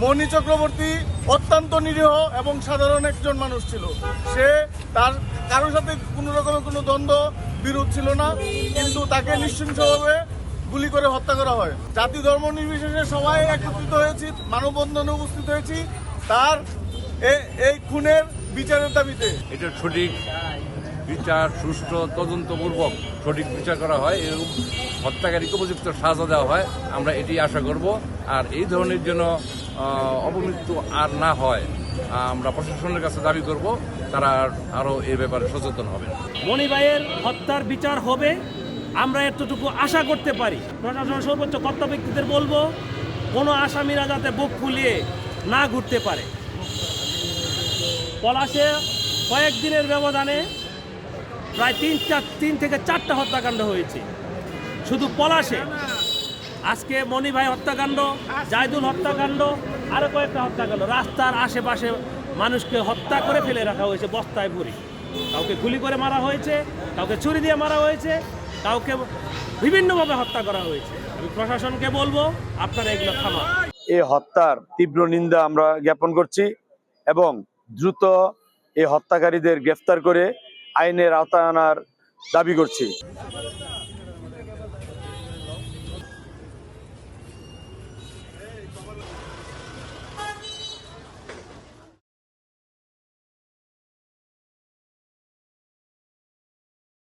মণি চক্রবর্তী অত্যন্ত নিরীহ এবং সাধারণ একজন মানুষ ছিল। সে তার কারোর সাথে কোনো রকমের কোনো দ্বন্দ্ব বিরোধ ছিল না, কিন্তু তাকে নিঃশংসভাবে গুলি করে হত্যা করা হয়। জাতি ধর্ম নির্বিশেষে সবাই একত্রিত হয়েছি, মানববন্ধনে উপস্থিত হয়েছি। তার এই খুনের বিচারের দাবিতে। এটা সঠিক বিচার সুষ্ঠু তদন্তপূর্বক সঠিক বিচার করা হয় এবং হত্যাকারীকে উপযুক্ত সাজা দেওয়া হয়। আমরা এটি আশা করব। আর এই ধরনের জন্য আহ, অপমৃত্যু আর না হয় আমরা প্রশাসনের কাছে দাবি করব। তারা আরও এ ব্যাপারে সচেতন হবে মণিবাইয়ের হত্যার বিচার হবে আমরা এতটুকু আশা করতে পারি। প্রশাসন সর্বোচ্চ কর্তব্য ব্যক্তিদের বলব কোনো আসামিরা যাতে বুক ফুলিয়ে না ঘুরতে পারে। পলাশে কয়েকদিনের ব্যবধানে প্রায় তিন চার তিন থেকে চারটা হত্যাকাণ্ড হয়েছে। শুধু পলাশে। আজকে মণিভাই হত্যাকাণ্ড জায়দুল হত্যাকাণ্ড আরও কয়েকটা হত্যাকাণ্ড। রাস্তার আশেপাশে মানুষকে হত্যা করে ফেলে রাখা হয়েছে বস্তায় ভরি। কাউকে গুলি করে মারা হয়েছে, কাউকে ছুরি দিয়ে মারা হয়েছে, কাউকে বিভিন্নভাবে হত্যা করা হয়েছে। আমি প্রশাসনকে বলব, আপনারা এগুলো থামান। এই হত্যার তীব্র নিন্দা আমরা জ্ঞাপন করছি এবং দ্রুত এই হত্যাকারীদের গ্রেফতার করে আইনের আওতায় আনার দাবি করছি।